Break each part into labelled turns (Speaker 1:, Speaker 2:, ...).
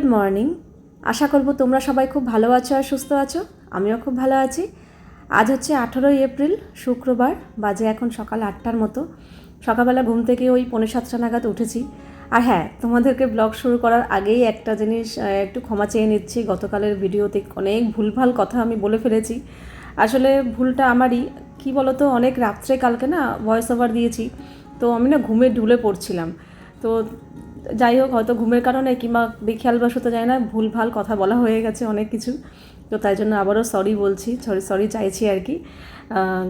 Speaker 1: Good morning. আশা করব তোমরা সবাই খুব ভালো আছো আর সুস্থ আছো। আমিও খুব ভালো আছি। আজ হচ্ছে আঠেরোই এপ্রিল, শুক্রবার, বাজে এখন সকাল আটটার মতো। সকালবেলা ঘুম থেকে ওই পৌনে সাতটা নাগাদ উঠেছি। আর হ্যাঁ তোমাদেরকে ব্লগ শুরু করার আগেই একটা জিনিস একটু ক্ষমা চেয়ে নিচ্ছি। গতকালের ভিডিওতে অনেক ভুলভাল কথা আমি বলে ফেলেছি। আসলে ভুলটা আমারই। কি বলতো, অনেক রাত্রে কালকে না ভয়েস ওভার দিয়েছি। তো আমি না ঘুমে ঢুলে পড়ছিলাম। তো যাই হোক, হয়তো ঘুমের কারণে কিংবা বেখেয়ালবশত যায় না ভুলভাল কথা বলা হয়ে গেছে অনেক কিছু। তো তাই জন্য আবারও সরি বলছি সরি সরি চাইছি আর কি।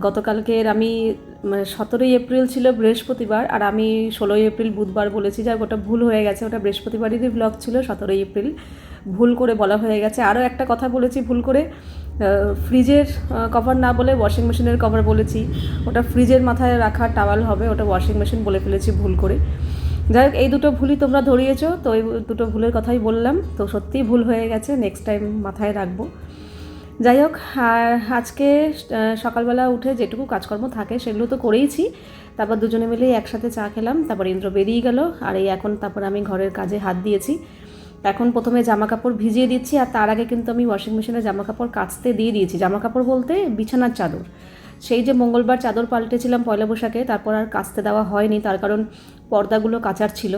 Speaker 1: গতকালকের আমি সতেরোই এপ্রিল ছিল বৃহস্পতিবার, আর আমি ষোলোই এপ্রিল বুধবার বলেছি, যাক ওটা ভুল হয়ে গেছে, ওটা বৃহস্পতিবারেরই ব্লগ ছিল, সতেরোই এপ্রিল। ভুল করে বলা হয়ে গেছে। আরও একটা কথা বলেছি ভুল করে ফ্রিজের কভার না বলে ওয়াশিং মেশিনের কভার বলেছি। ওটা ফ্রিজের মাথায় রাখা টাওয়াল হবে, ওটা ওয়াশিং মেশিন বলে ফেলেছি ভুল করে। যাই হোক, এই দুটো ভুলই তোমরা ধরিয়েছো, তো এই দুটো ভুলের কথাই বললাম। তো সত্যিই ভুল হয়ে গেছে নেক্সট টাইম মাথায় রাখব। যাই হোক আজকে সকালবেলা উঠে যেটুকু কাজকর্ম থাকে সেগুলো তো করেইছি। তারপর দুজনে মিলে একসাথে চা খেলাম, তারপর ইন্দ্র বেরিয়ে গেল, আর এই এখন তারপর আমি ঘরের কাজে হাত দিয়েছি। এখন প্রথমে জামা কাপড় ভিজিয়ে দিচ্ছি, আর তার আগে কিন্তু আমি ওয়াশিং মেশিনে জামা কাপড় কাচতে দিয়ে দিয়েছি। জামা কাপড় বলতে বিছানার চাদর। সেই যে মঙ্গলবার চাদর পাল্টেছিলাম পয়লা বৈশাখে, তারপর আর কাচতে দেওয়া হয়নি, তার কারণ পর্দাগুলো কাচার ছিল।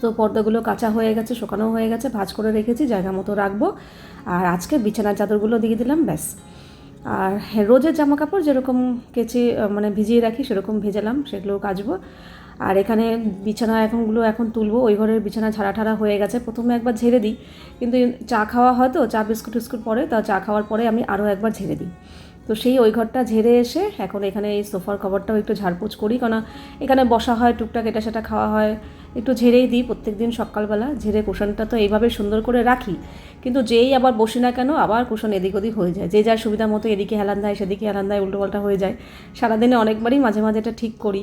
Speaker 1: তো পর্দাগুলো কাঁচা হয়ে গেছে, শুকানো হয়ে গেছে, ভাঁজ করে রেখেছি, জায়গা মতো রাখব। আর আজকে বিছানার চাদরগুলো দিয়ে দিলাম, ব্যাস। আর রোজের জামা কাপড় যেরকম কেচে মানে ভিজিয়ে রাখি, সেরকম ভেজালাম সেগুলো কাচবো। আর এখানে বিছানা এখনগুলো এখন তুলবো, ওই ঘরের বিছানা ঝাড়া ঠাড়া হয়ে গেছে। প্রথমে একবার ঝেড়ে দিই, কিন্তু চা খাওয়া হয়তো চা বিস্কুট টিস্কুট পরে, তা চা খাওয়ার পরে আমি আরও একবার ঝেড়ে দিই। তো সেই ওই ঘরটা ঝেড়ে এসে এখন এখানে এই সোফার কভারটাও একটু ঝাড়পোছ করি কেন এখানে বসা হয়, টুকটাক এটা সেটা খাওয়া হয়। একটু ঝেড়েই দিই প্রত্যেক দিন সকালবেলা, ঝেড়ে কুশনটা তো এইভাবে সুন্দর করে রাখি। কিন্তু যেই আবার বসি না কেন আবার কুশন এদিক ওদিক হয়ে যায়। যে যার সুবিধা মতো এদিকে হেলান দেয়, সেদিকে হেলান দেয়, উল্টোপাল্টা হয়ে যায়। সারাদিনে অনেকবারই মাঝে মাঝে এটা ঠিক করি।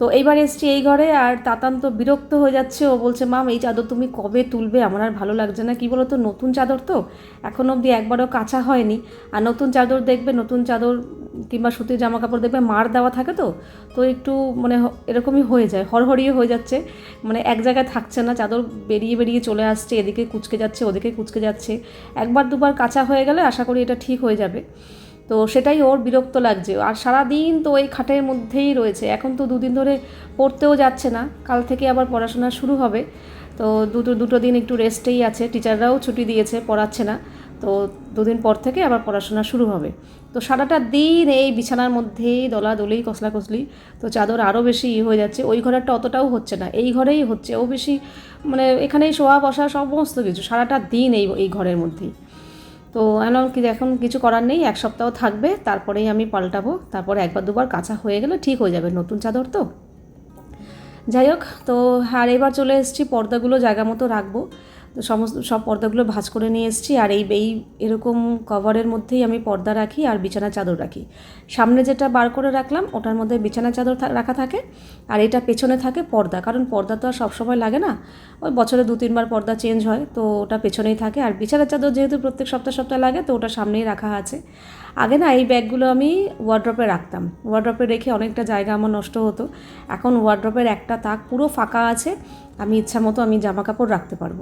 Speaker 1: তো এইবার এসছি এই ঘরে আর তাতান তো বিরক্ত হয়ে যাচ্ছে। ও বলছে মাম এই চাদর তুমি কবে তুলবে? আমার আর ভালো লাগছে না। কি বলো তো নতুন চাদর তো? এখন অবধি একবারও কাঁচা হয়নি। আর নতুন চাদর দেখবে, নতুন চাদর কিংবা সুতির জামা কাপড় দেখবে, মার দেওয়া থাকে তো? তো একটু মানে এরকমই হয়ে যায় হরহরিয়ে হয়ে যাচ্ছে। মানে এক জায়গায় থাকছে না, চাদর বেরিয়ে বেরিয়ে চলে আসছে, এদিকে কুচকে যাচ্ছে, ওদিকে কুচকে যাচ্ছে। একবার দুবার কাঁচা হয়ে গেলে আশা করি এটা ঠিক হয়ে যাবে। তো সেটাই ওর বিরক্ত লাগছে। আর সারাদিন তো ওই খাটের মধ্যেই রয়েছে। এখন তো দুদিন ধরে পড়তেও যাচ্ছে না। কাল থেকে আবার পড়াশোনা শুরু হবে। তো দুটো দুটো দিন একটু রেস্টেই আছে। টিচাররাও ছুটি দিয়েছে, পড়াচ্ছে না। তো দুদিন পর থেকে আবার পড়াশোনা শুরু হবে। তো সারাটা দিন এই বিছানার মধ্যেই দলাদলি কসলা কসলি তো চাদর আরও বেশি ই হয়ে যাচ্ছে। ওই ঘরেরটা অতটাও হচ্ছে না। এই ঘরেই হচ্ছে। ও বেশি মানে এখানেই শোয়া বসা সমস্ত কিছু। সারাটা দিন এই এই ঘরের মধ্যেই। তো কি এখন কিছু করার নেই, এক সপ্তাহ থাকবে, তারপরেই আমি পাল্টাবো। তারপর একবার দুবার কাঁচা হয়ে গেলে ঠিক হয়ে যাবে, নতুন চাদর তো। যাই হোক, তো আর এবার চলে এসেছি পর্দাগুলো জায়গা মতো রাখব। তো সমস্ত, সব পর্দাগুলো ভাঁজ করে নিয়ে এসেছি আর এই এই এরকম কভারের মধ্যেই আমি পর্দা রাখি আর বিছানা চাদর রাখি। সামনে যেটা বার করে রাখলাম, ওটার মধ্যে বিছানা চাদর রাখা থাকে আর এটা পেছনে থাকে পর্দা। কারণ পর্দা তো আর সবসময় লাগে না, ওই বছরে দু, তিনবার পর্দা চেঞ্জ হয়, তো ওটা পেছনেই থাকে। আর বিছানার চাদর যেহেতু প্রত্যেক সপ্তাহ সপ্তাহ লাগে, তো ওটা সামনেই রাখা আছে। আগে না এই ব্যাগগুলো আমি ওয়ার্ড্রপে রাখতাম। ওয়ার্ড্রপে রেখে অনেকটা জায়গা আমার নষ্ট হতো। এখন ওয়ার্ড্রপের একটা তাক পুরো ফাঁকা আছে। আমি ইচ্ছা মতো আমি জামা কাপড় রাখতে পারব।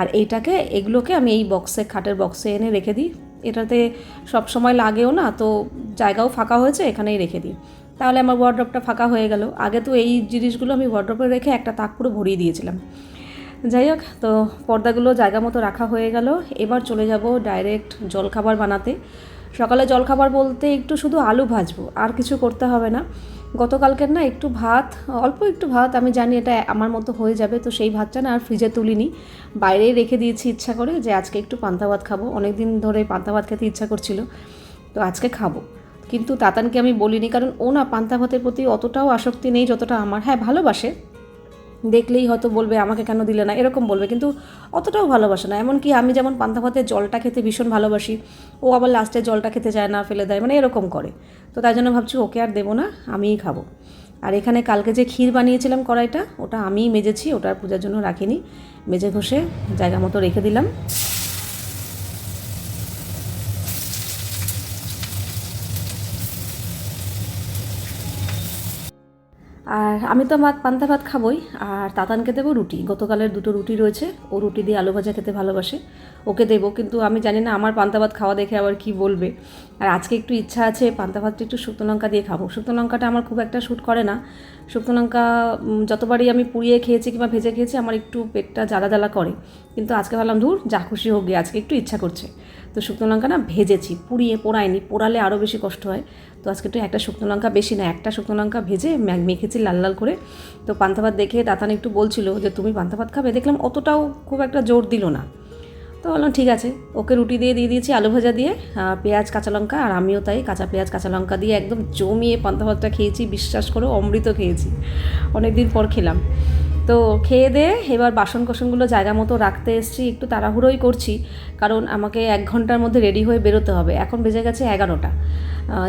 Speaker 1: আর এইটাকে, এগুলোকে আমি এই বক্সে খাটের বক্সে এনে রেখে দিই। এটাতে সব সময় লাগেও না, তো জায়গাও ফাঁকা হয়েছে, এখানেই রেখে দিই। তাহলে আমার ওয়ার্ড্রপটা ফাঁকা হয়ে গেল। আগে তো এই জিনিসগুলো আমি ওয়ার্ড্রপে রেখে একটা তাক পুরো ভরিয়ে দিয়েছিলাম। যাই হোক, তো পর্দাগুলো জায়গা মতো রাখা হয়ে গেল। এবার চলে যাব ডাইরেক্ট জলখাবার বানাতে। সকালে জলখাবার বলতে একটু শুধু আলু ভাজবো, আর কিছু করতে হবে না। গতকালকের না একটু ভাত, অল্প একটু ভাত, আমি জানি এটা আমার মতো হয়ে যাবে, তো সেই ভাতটা না আর ফ্রিজে তুলিনি। বাইরে রেখে দিয়েছি ইচ্ছা করে যে আজকে একটু পান্তা ভাত খাব। অনেক দিন ধরে পান্তা ভাত খেতে ইচ্ছা করছিল, তো আজকে খাব। কিন্তু তাতানকে আমি বলিনি, কারণ ও না পান্তা ভাতের প্রতি অতটাও আসক্তি নেই যতটা আমার। হ্যাঁ ভালোবাসে দেখলেই হয়তো বলবে, আমাকে কেন দিলে না? এরকম বলবে, কিন্তু অতটাও ভালোবাসে না। এমনকি আমি যেমন পান্তা ভাতের জলটা খেতে ভীষণ ভালোবাসি, ও আবার লাস্টে জলটা খেতে চায় না, ফেলে দেয় মানে এরকম করে। তো তাই জন্য ভাবছি ওকে আর দেবো না, আমিই খাব। আর এখানে কালকে যে ক্ষীর বানিয়েছিলাম কড়াইটা, ওটা আমিই মেজেছি, ওটা পূজার জন্য রাখিনি। মেজে ঘষে জায়গা মতো রেখে দিলাম। আর আমি তো ভাত, পান্তা ভাত খাবই, আর তাতানকে দেবো রুটি। গতকালের দুটো রুটি রয়েছে, ও রুটি দিয়ে আলু ভাজা খেতে ভালোবাসে, ওকে দেবো, কিন্তু আমি জানি না আমার পান্তা ভাত খাওয়া দেখে আবার কি বলবে। আর আজকে একটু ইচ্ছা আছে, পান্তা ভাতটা একটু শুকনো লঙ্কা দিয়ে খাব। শুকনো লঙ্কাটা আমার খুব একটা শ্যুট করে না। শুকনো লঙ্কা যতবারই আমি পুড়িয়ে খেয়েছি কিংবা ভেজে খেয়েছি, আমার একটু পেটটা জ্বালা জ্বালা করে। কিন্তু আজকে ভাবলাম, ধুর, যা খুশি হোক গে আজকে একটু ইচ্ছা করছে। তো শুকনো লঙ্কা না ভেজেছি, পুড়িয়ে পোড়াইনি পোড়ালে আরও বেশি কষ্ট হয়। তো আজকে একটু একটা শুকনো লঙ্কা বেশি না, একটা শুকনো লঙ্কা ভেজে মেখেছি লাল লাল করে। তো পান্তা ভাত দেখে তাতান একটু বলছিল যে, তুমি পান্তা ভাত খাবে? দেখলাম অতটাও খুব একটা জোর দিল না। তো বললাম, ঠিক আছে, ওকে রুটি দিয়ে দিয়ে দিয়েছি আলু ভাজা দিয়ে পেঁয়াজ, কাঁচা লঙ্কা, আর আমিও তাই কাঁচা পেঁয়াজ, কাঁচা লঙ্কা দিয়ে একদম জমিয়ে পান্তা ভাতটা খেয়েছি, বিশ্বাস করো, অমৃত খেয়েছি। অনেক দিন পর খেলাম। তো খেয়ে দিয়ে এবার বাসন কোসনগুলো জায়গা মতো রাখতে এসছি, একটু তাড়াহুড়োই করছি, কারণ আমাকে এক ঘণ্টার মধ্যে রেডি হয়ে বেরোতে হবে। এখন বেজে গেছে এগারোটা।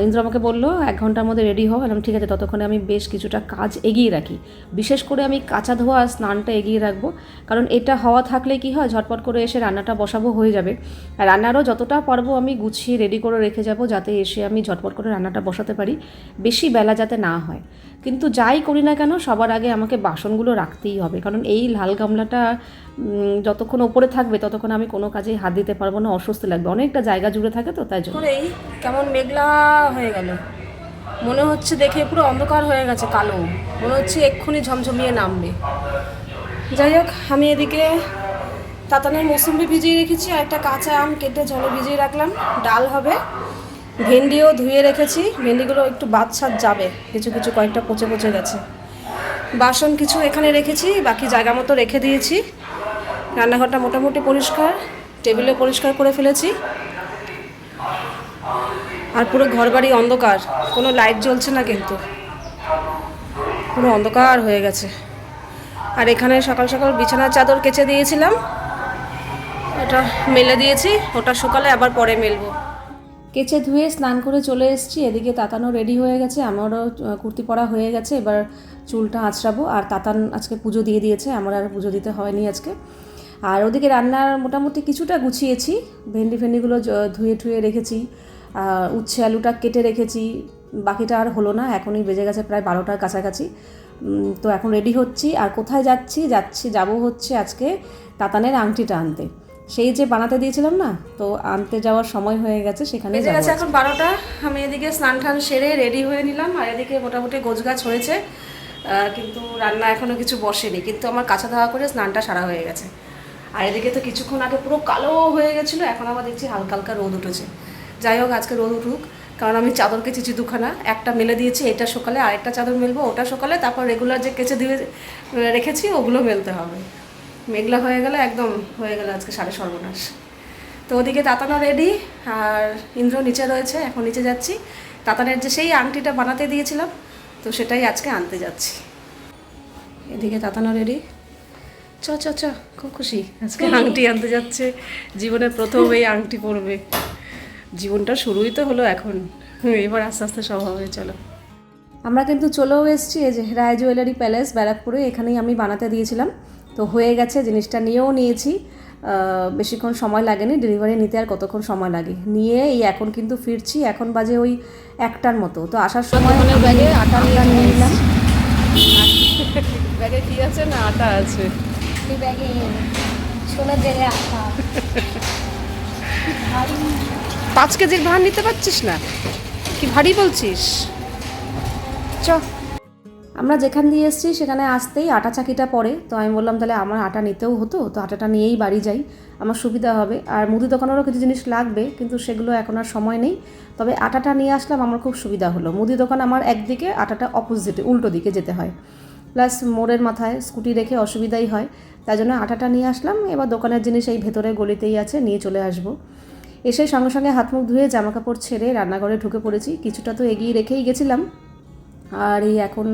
Speaker 1: ইন্দ্র আমাকে বলল, এক ঘণ্টার মধ্যে রেডি হও। বললাম, ঠিক আছে, ততক্ষণে আমি বেশ কিছুটা কাজ এগিয়ে রাখি। বিশেষ করে আমি কাঁচা ধোয়া স্নানটা এগিয়ে রাখব। কারণ এটা হওয়া থাকলে কি হয়, ঝটপট করে এসে রান্নাটা বসাবো হয়ে যাবে। আর রান্নারও যতটা পারব আমি গুছিয়ে রেডি করে রেখে যাব, যাতে এসে আমি ঝটপট করে রান্নাটা বসাতে পারি। বেশি বেলা যাতে না হয়। কিন্তু যাই করি না কেন, সবার আগে আমাকে বাসনগুলো রাখতেই হবে। কারণ এই লাল গামলাটা যতক্ষণ ওপরে থাকবে, ততক্ষণ আমি কোনো কাজেই হাত দিতে পারব না, অস্বস্তি লাগবে। অনেকটা জায়গা জুড়ে থাকে তো, তাই জন্য।
Speaker 2: এই কেমন মেঘলা হয়ে গেল। মনে হচ্ছে দেখে পুরো অন্ধকার হয়ে গেছে, কালো। মনে হচ্ছে এক্ষুনি ঝমঝমিয়ে নামবে। যাই হোক, আমি এদিকে তাতানের মৌসুম্বি ভিজিয়ে রেখেছি, আর একটা কাঁচা আম কেটে জলে ভিজিয়ে রাখলাম। ডাল হবে। ভেন্ডিও ধুয়ে রেখেছি। ভেন্ডিগুলো একটু বাদশাদ যাবে। কিছু কিছু কয়েকটা পচে পচে গেছে। বাসন কিছু এখানে রেখেছি, বাকি জায়গা মতো রেখে দিয়েছি। রান্নাঘরটা মোটামুটি পরিষ্কার টেবিলে পরিষ্কার করে ফেলেছি। আর পুরো ঘরবাড়ি অন্ধকার, কোনো লাইট জ্বলছে না কিন্তু। পুরো অন্ধকার হয়ে গেছে। আর এখানে সকাল সকাল বিছানার চাদর কেচে দিয়েছিলাম। ওটা মেলে দিয়েছি, ওটা সকালে আবার পরে মেলবো।
Speaker 1: কেচে ধুয়ে স্নান করে চলে এসেছি, এদিকে তাতানও রেডি হয়ে গেছে, আমারও কুর্তি পরা হয়ে গেছে, এবার চুলটা আঁচড়াবো। আর তাতান আজকে পুজো দিয়ে দিয়েছে, আমার আর পুজো দিতে হয়নি আজকে। আর ওদিকে রান্নার মোটামুটি কিছুটা গুছিয়েছি। ভেন্ডি ফেন্ডিগুলো ধুয়ে ঠুয়ে রেখেছি। উচ্ছে আলুটা কেটে রেখেছি। বাকিটা আর হলো না এখনই বেজে গেছে প্রায় বারোটার কাছাকাছি। তো এখন রেডি হচ্ছি। আর কোথায় যাচ্ছি? যাচ্ছি যাব হচ্ছে আজকে তাতানের আংটিটা আনতে। সেই যে বানাতে দিয়েছিলাম না তো আনতে যাওয়ার সময় হয়ে গেছে সেখানে
Speaker 2: বেজে গেছে এখন বারোটা। আমি এদিকে স্নান টান সেরে রেডি হয়ে নিলাম। আর এদিকে মোটামুটি গোছগাছ হয়েছে। কিন্তু রান্না এখনও কিছু বসেনি। কিন্তু আমার কাঁচা ধাওয়া করে স্নানটা সারা হয়ে গেছে। আর এদিকে তো কিছুক্ষণ আগে পুরো কালো হয়ে গেছিল, এখন আবার দেখছি হালকা হালকা রোদ উঠেছে। যাই হোক, আজকে রোদ উঠুক, কারণ আমি চাদর কেচেছি দুখানা, একটা মেলে দিয়েছি এটা সকালে আরেকটা চাদর মেলবো ওটা সকালে, তারপর রেগুলার যে কেচে দিয়ে রেখেছি ওগুলো মেলতে হবে। মেঘলা হয়ে গেলে একদম হয়ে গেল আজকে সাড়ে সর্বনাশ। তো ওদিকে তাতানো রেডি আর ইন্দ্র নিচে রয়েছে, এখন নিচে যাচ্ছি। তাতানের যে সেই আংটিটা বানাতে দিয়েছিলাম, তো সেটাই আজকে আনতে যাচ্ছি। এদিকে তাতানো রেডি চ চ চ খুব খুশি। আজকে আংটি আনতে যাচ্ছে। জীবনের প্রথম এই আংটি পরবে। জীবনটা শুরুই তো হলো এখন। এবার আস্তে আস্তে সব হবে চলো।
Speaker 1: আমরা কিন্তু চলেও এসেছি এই যে রায় জুয়েলারি প্যালেস ব্যারাকপুরে এখানেই আমি বানাতে দিয়েছিলাম। তো হয়ে গেছে জিনিসটা নিয়েও নিয়েছি। বেশিক্ষণ সময় লাগেনি ডেলিভারি নিতে আর কতক্ষণ সময় লাগে? নিয়ে এই এখন কিন্তু ফিরছি এখন বাজে ওই একটার মতো। তো আসার সময় ব্যাগে আটা আটা নিয়ে নিলাম।
Speaker 2: ব্যাগে কি আছে না আটা আছে?
Speaker 3: ব্যাগে আটা ভারী।
Speaker 2: পাঁচ কেজির ভার নিতে পারছিস না? কি ভারী বলছিস? চ।
Speaker 1: আমরা যেখান দিয়ে এসেছি সেখানে আসতেই আটা চাকিটা পড়ে। তো আমি বললাম তাহলে আমার আটা নিতেও হতো তো আটাটা নিয়েই বাড়ি যাই। আমার সুবিধা হবে। আর মুদি দোকানেরও কিছু জিনিস লাগবে কিন্তু সেগুলো এখন আর সময় নেই। তবে আটাটা নিয়ে আসলাম আমার খুব সুবিধা হলো। মুদি দোকান আমার একদিকে আটাটা অপোজিটে উল্টো দিকে যেতে হয়। প্লাস মোড়ের মাথায় স্কুটি রেখে অসুবিধাই হয়। তাই জন্য আটাটা নিয়ে আসলাম। এবার দোকানের জিনিস এই ভেতরে গলিতেই আছে নিয়ে চলে আসব। এসে সঙ্গে সঙ্গে হাত মুখ ধুয়ে জামা কাপড় ছেড়ে রান্নাঘরে ঢুকে পড়েছি। কিছুটা তো এগিয়ে রেখেই গেছিলাম। আর এই এখন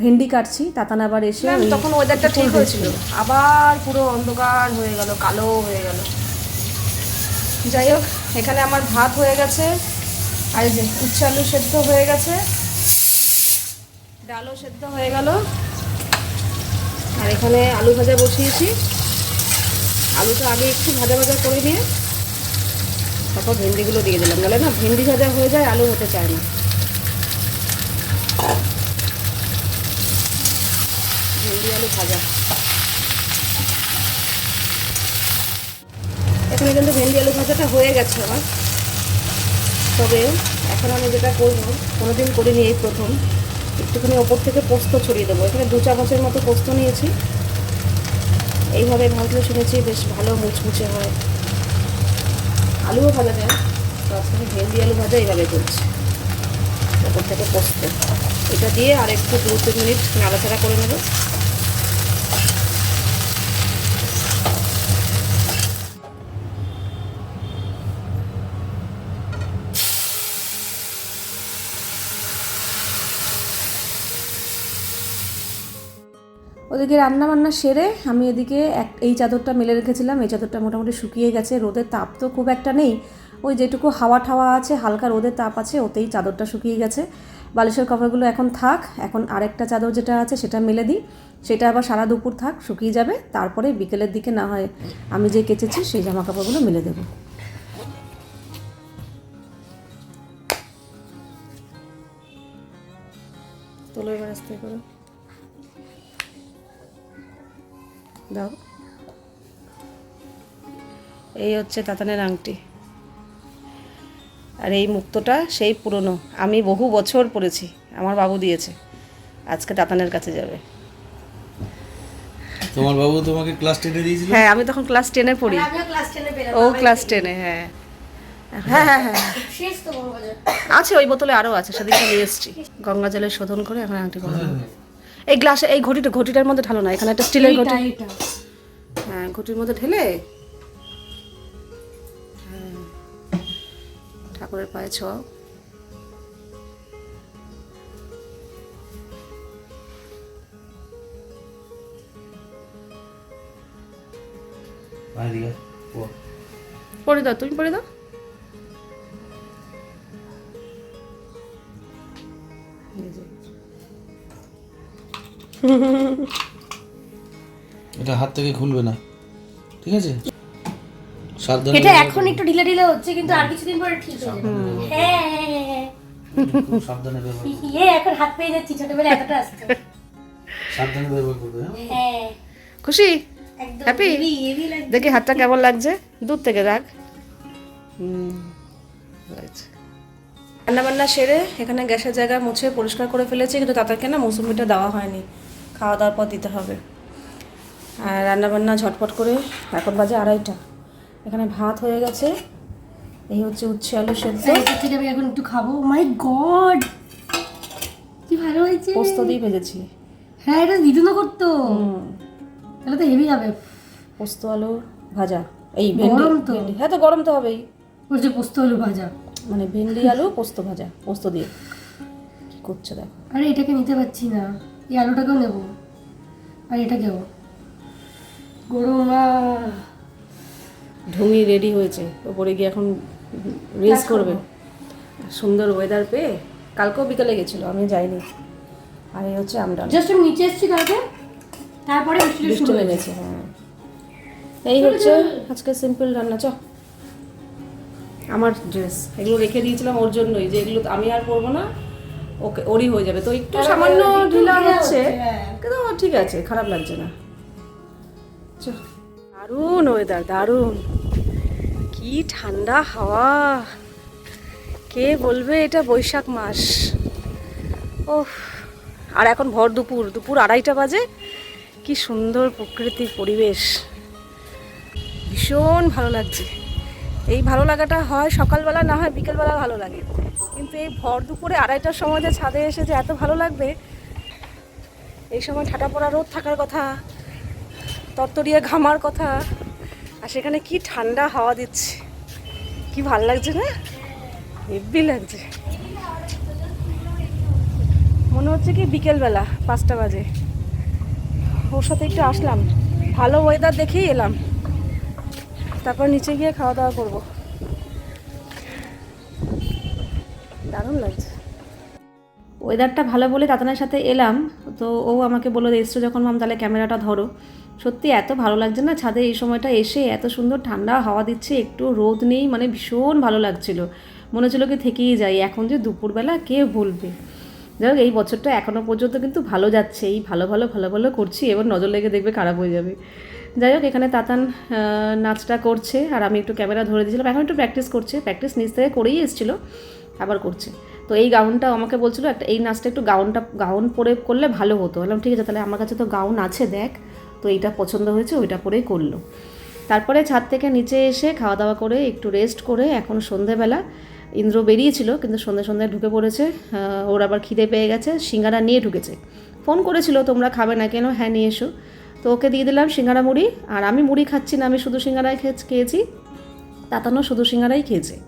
Speaker 1: ভেন্ডি কাটছি তাতান আবার এসে
Speaker 2: তখন ওয়েদারটা ঠিক হয়েছিল। আবার পুরো অন্ধকার হয়ে গেল কালো হয়ে গেল। যাই হোক এখানে আমার ভাত হয়ে গেছে আর যে উচ্ছে আলু সেদ্ধ হয়ে গেছে। ডালও সেদ্ধ হয়ে গেল। আর এখানে আলু ভাজা বসিয়েছি। আলুটা আগে একটু ভাজা ভাজা করে নিয়ে তারপর ভেন্ডিগুলো দিয়ে দিলাম। নাহলে না ভেন্ডি ভাজা হয়ে যায়, আলু হতে চায় না। ভেন্ডি, আলু ভাজা। এখানে কিন্তু ভেন্ডি, আলু ভাজাটা হয়ে গেছে আমার। তবে এখন আমি যেটা করব, কোনোদিন করিনি এই প্রথম। একটুখানি ওপর থেকে পোস্ত ছড়িয়ে দেবো। এখানে দু চামচের মতো পোস্ত নিয়েছি। এইভাবে ভাজলে শুনেছি বেশ ভালো মুচমুচে হয়। আলুও ভাজা যায় তো ভেন্ডি আলু ভাজা এইভাবে করছি। ওপর থেকে পোস্ত। এটা দিয়ে আর একটু দু তিন মিনিট নাড়াচাড়া করে নেব।
Speaker 1: ওদিকে রান্না বান্না সেরে আমি এদিকে এক এই চাদরটা মেলে রেখেছিলাম। এই চাদরটা মোটামুটি শুকিয়ে গেছে, রোদের তাপ তো খুব একটা নেই। ওই যেটুকু হাওয়া ঠাওয়া আছে, হালকা রোদের তাপ আছে, ওতেই চাদরটা শুকিয়ে গেছে। বালিশের কভারগুলো এখন থাক, এখন আরেকটা চাদর যেটা আছে সেটা মেলে দিই। সেটা আবার সারা দুপুর থাক, শুকিয়ে যাবে, তারপরে বিকেলের দিকে না হয় আমি যে কেচেছি সেই জামা কাপড়গুলো মেলে দেবো।
Speaker 2: তোলো এবার আস্তে করে। দাও। এই হচ্ছে তাতানের আংটি। আর এই মুক্তটা সেই পুরনো। আমি বহু বছর পরেছি। আমার বাবু দিয়েছে। আজকে তাতানের কাছে যাবে।
Speaker 4: তোমার বাবু তোমাকে ক্লাস টেনে দিয়েছিল?
Speaker 2: হ্যাঁ আমি তখন ক্লাস টেনে পড়ি।
Speaker 3: আমিও ক্লাস টেনে
Speaker 2: ও ক্লাস টেনে হ্যাঁ। হ্যাঁ হ্যাঁ হ্যাঁ।
Speaker 3: শেষ তো বড়
Speaker 2: আছে ওই বোতলে আরও আছে। সেদিকে নিয়ে এসছি। গঙ্গা জলে শোধন করে এখন আংটি করে দেবো। এই গ্লাসে এই ঘটিটা ঘটিটার মধ্যে ঢালো না এখানে একটা স্টিলের ঘটি। হ্যাঁ ঘটির মধ্যে ঢেলে। হ্যাঁ। ঠাকুরের পায়ে ছোঁয়াও।
Speaker 4: ও
Speaker 2: পড়ে দাও তুমি পড়ে দাও।
Speaker 4: এটা হাত থেকে খুলবে না। ঠিক আছে? সাবধানে
Speaker 3: এটা এখন একটু ঢিলে ঢিলে হচ্ছে কিন্তু আর কিছুদিন পরে ঠিক হয়ে যাবে। হ্যাঁ হ্যাঁ, হ্যাঁ,
Speaker 4: সাবধানে ব্যবহার
Speaker 3: হ্যাঁ। ইয়ে এখন হাত পেয়ে যাচ্ছি ছোটবেলায় এতটা আসতো।
Speaker 4: সাবধানে ব্যবহার করবে হ্যাঁ?
Speaker 3: হ্যাঁ।
Speaker 2: খুশি?
Speaker 3: লাগছে।
Speaker 2: দেখি হাতটা কেমন লাগছে? দূর থেকে রাখ রান্না বান্না সেরে এখানে গ্যাসের জায়গা মুছে পরিষ্কার করে ফেলেছি কিন্তু তাদেরকে না মৌসুমিটা দেওয়া হয়নি। খাওয়া দাওয়ার পর দিতে হবে। আর রান্নাবান্না ঝটপট করে এখন বাজে আড়াইটা। এখানে ভাত হয়ে গেছে। এই হচ্ছে উচ্ছে আলু সেদ্ধ।
Speaker 3: থেকে আমি এখন একটু খাব। মাই গড কি ভালো হয়েছে।
Speaker 2: পোস্ত দিয়ে ভেজেছি।
Speaker 3: হ্যাঁ এটা দিদুনো করতো। তাহলে তো হেভি হবে
Speaker 2: পোস্ত আলু ভাজা। এই ভেন্ডি।
Speaker 3: গরম তো।
Speaker 2: হ্যাঁ তো গরম তো হবেই।
Speaker 3: বলছে পোস্ত আলু ভাজা।
Speaker 2: মানে ভেন্ডি আলু পোস্ত ভাজা। পোস্ত দিয়ে। কি করছে দেখো।
Speaker 3: আরে এটাকে নিতে পারছি না। এই আলুটাকেও নেব। আর এটাকেও গরম আহ।
Speaker 2: ঢুমি রেডি হয়েছে। ওপরে গিয়ে এখন রেস করবে। সুন্দর ওয়েদার পেয়ে কালকেও বিকেলে গেছিল আমি যাইনি। আর এই হচ্ছে আমরা
Speaker 3: জাস্ট আমি নিচে এসেছি কালকে। তারপরে
Speaker 2: বৃষ্টি নেমেছে হ্যাঁ। এই হচ্ছে আজকে সিম্পল রান্না চ। আমার ড্রেস এগুলো রেখে দিয়েছিলাম ওর জন্যই যে এগুলো আমি আর পরবো না। ওকে ওরই হয়ে যাবে। তো একটু সামান্য ঢিলা হচ্ছে
Speaker 3: হ্যাঁ।
Speaker 2: কিন্তু ঠিক আছে খারাপ লাগছে না। দারুণ ওয়েদার দারুণ। কি ঠান্ডা হাওয়া। কে বলবে এটা বৈশাখ মাস। ওহ আর এখন ভর দুপুর দুপুর আড়াইটা বাজে। কি সুন্দর প্রকৃতির পরিবেশ। ভীষণ ভালো লাগছে। এই ভালো লাগাটা হয় সকালবেলা, না হয় বিকেলবেলা ভালো লাগে। কিন্তু এই ভর দুপুরে আড়াইটার সময় যে ছাদে এসে যে এত ভালো লাগবে, এই সময় ঠাটা পড়া, রোদ থাকার কথা, তরতরিয়ে ঘামার কথা, আর সেখানে কি ঠান্ডা হাওয়া দিচ্ছে। কি ভালো লাগছে না? হেব্বি লাগছে। মনে হচ্ছে কি বিকেলবেলা, পাঁচটা বাজে। ওর সাথে একটু আসলাম। ভালো ওয়েদার দেখেই এলাম। তারপর নিচে গিয়ে খাওয়া দাওয়া করব। দারুণ লাগছে।
Speaker 1: ওয়েদারটা ভালো বলে তাতানের সাথে এলাম, তো ও আমাকে বলল এসছো যখন মাম, তাহলে ক্যামেরাটা ধরো। সত্যি এত ভালো লাগছে না, ছাদে এই সময়টা এসে এত সুন্দর ঠান্ডা হাওয়া দিচ্ছে, একটু রোদ নেই মানে ভীষণ ভালো লাগছিল। মনে হচ্ছিল কি থেকেই যাই, এখন যে দুপুরবেলা, কে বলবে? যাই হোক, এই বছরটা এখনও পর্যন্ত কিন্তু ভালো যাচ্ছে, এই ভালো ভালো ভালো ভালো করছি, এবার নজর লেগে দেখবে খারাপ হয়ে যাবে। যাই হোক, এখানে তাতান নাচটা করছে, আর আমি একটু ক্যামেরা ধরে দিয়েছিলাম। এখন একটু প্র্যাকটিস করছে, প্র্যাকটিস নিচ থেকে করেই এসেছিল, আবার করছে। তো এই গাউনটা আমাকে বলছিল একটা, এই নাচটা একটু গাউনটা, গাউন পরে করলে ভালো হতো। বললাম, ঠিক আছে, তাহলে আমার কাছে তো গাউন আছে, দেখ। তো এইটা পছন্দ হয়েছে, ওইটা পরেই করল। তারপরে ছাদ থেকে নিচে এসে খাওয়া দাওয়া করে, একটু রেস্ট করে, এখন সন্ধেবেলা। ইন্দ্র বেরিয়েছিল, কিন্তু সন্ধে সন্ধ্যায় ঢুকে পড়েছে ওর আবার খিদে পেয়ে গেছে, সিঙ্গারা নিয়ে ঢুকেছে। ফোন করেছিল, তোমরা খাবে না? কেন হ্যাঁ নিয়ে এসো। তো ওকে দিয়ে দিলাম সিঙ্গারা মুড়ি। আর আমি মুড়ি খাচ্ছি না আমি শুধু সিঙ্গারাই খেয়ে- খেয়েছি। তাতানো শুধু সিঙ্গারাই খেয়েছে।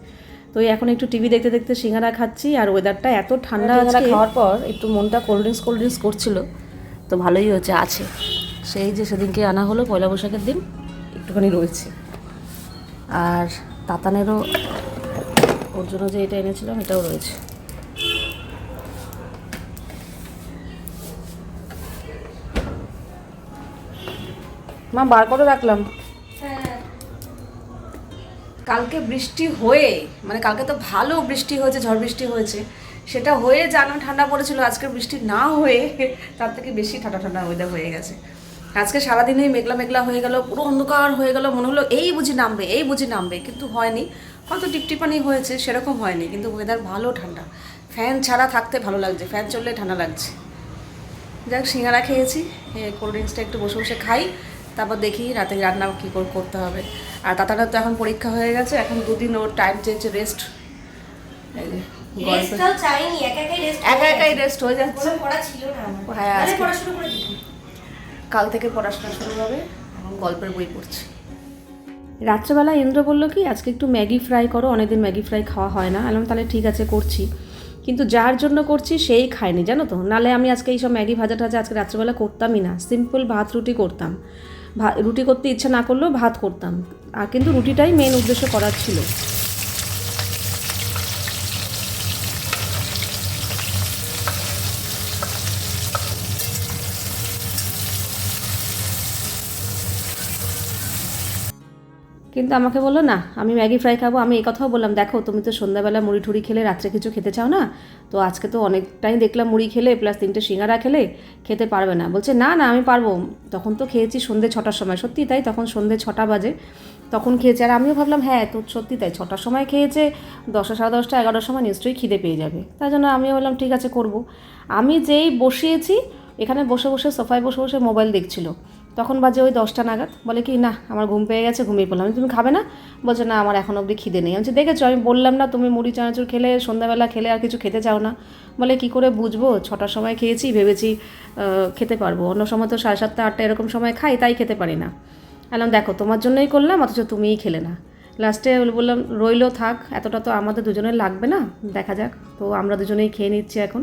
Speaker 1: তো এখন একটু টিভি দেখতে দেখতে সিঙ্গারা খাচ্ছি আর ওয়েদারটা এত ঠান্ডা আজকে।
Speaker 2: খাওয়ার পর একটু মনটা কোল্ড ড্রিঙ্কস কোল্ড ড্রিঙ্কস করছিল। তো ভালোই হচ্ছে আছে। সেই যে সেদিনকে আনা হলো পয়লা বৈশাখের দিন একটুখানি রয়েছে। আর তাতানেরও ওর জন্য যে এটা এনেছিলাম এটাও রয়েছে। মা, বার করে রাখলাম। কালকে বৃষ্টি হয়ে মানে কালকে তো ভালো বৃষ্টি হয়েছে, ঝড় বৃষ্টি হয়েছে, সেটা হয়ে জানো ঠান্ডা পড়েছিল, আজকে বৃষ্টি না হয়ে, তার থেকে বেশি ঠান্ডা ঠান্ডা ওয়েদার হয়ে গেছে। আজকে সারাদিনেই মেঘলা মেঘলা হয়ে গেল, পুরো অন্ধকার হয়ে গেল, মনে হলো এই বুঝি নামবে, এই বুঝি নামবে, কিন্তু হয়নি। হয়তো টিপটিপানি হয়েছে, সেরকম হয়নি, কিন্তু ওয়েদার ভালো ঠান্ডা। ফ্যান ছাড়া থাকতে ভালো লাগছে ফ্যান চললে ঠান্ডা লাগছে। যাক, সিঙ্গারা খেয়েছি কোল্ড ড্রিঙ্কসটা একটু বসে বসে খাই। তারপর দেখি রাতে রান্না কী করে করতে হবে। আর তাতাটা তো এখন পরীক্ষা হয়ে গেছে এখন দুদিন ওর টাইম চেয়েছে রেস্ট
Speaker 3: রেস্টটাও একা একাই রেস্ট
Speaker 2: হয়ে যাচ্ছে। হ্যাঁ, কাল থেকে পড়াশোনা শুরু হবে এখন গল্পের বই পড়ছে।
Speaker 1: রাত্রেবেলা ইন্দ্র বলল কি আজকে একটু ম্যাগি ফ্রাই করো অনেকদিন ম্যাগি ফ্রাই খাওয়া হয় না। আলাম তাহলে ঠিক আছে করছি। কিন্তু যার জন্য করছি সেই খায়নি জানো তো? নালে আমি আজকে এইসব ম্যাগি ভাজা টাজা আজকে রাত্রেবেলা করতামই না। সিম্পল ভাত রুটি করতাম। রুটি করতে ইচ্ছা না করলেও ভাত করতাম। আর কিন্তু রুটিটাই মেন উদ্দেশ্য করার ছিল। কিন্তু আমাকে বলল, না, আমি ম্যাগি ফ্রাই খাব। আমি এই কথাও বললাম, দেখো, তুমি তো সন্ধ্যাবেলা মুড়ি ঠুড়ি খেলে, রাত্রে কিছু খেতে চাও না? তো আজকে তো অনেকটাই দেখলাম মুড়ি খেলে প্লাস তিনটে সিঙ্গারা খেলে, খেতে পারবে না। বলছে, না না, আমি পারব। তখন তো খেয়েছি সন্ধ্যে ছটার সময়, সত্যি তাই? তখন সন্ধ্যে ছটা বাজে, তখন খেয়েছে। আর আমিও ভাবলাম হ্যাঁ তো সত্যি তাই, ছটার সময় খেয়েছে, দশটা, সাড়ে দশটা, এগারোটার সময় নিশ্চয়ই খিদে পেয়ে যাবে। তাই জন্য আমিও বললাম, ঠিক আছে, করব। আমি যেই বসিয়েছি, এখানে বসে বসে, সোফায় বসে বসে মোবাইল দেখছিল। তখন বাজে ওই দশটা নাগাদ। বলে কি, না, আমার ঘুম পেয়ে গেছে, ঘুমিয়ে পড়লাম। তুমি খাবে না? বলছে, না, আমার এখন অবধি খিদে নেই। আমি দেখেছ, আমি বললাম না তুমি মুড়ি, চানাচুর খেলে, সন্ধ্যাবেলা খেলে আর কিছু খেতে চাও না? বলে, কি করে বুঝব? ছটার সময় খেয়েছি, ভেবেছি খেতে পারব। অন্য সময় তো সাড়ে সাতটা, আটটা এরকম সময় খাই, তাই খেতে পারি না। বললাম, দেখো, তোমার জন্যই করলাম, অথচ তুমিই খেলে না। লাস্টে বললাম, রইল থাক, এতটা তো আমাদের দুজনের লাগবে না, দেখা যাক। তো আমরা দুজনেই খেয়ে নিচ্ছি এখন।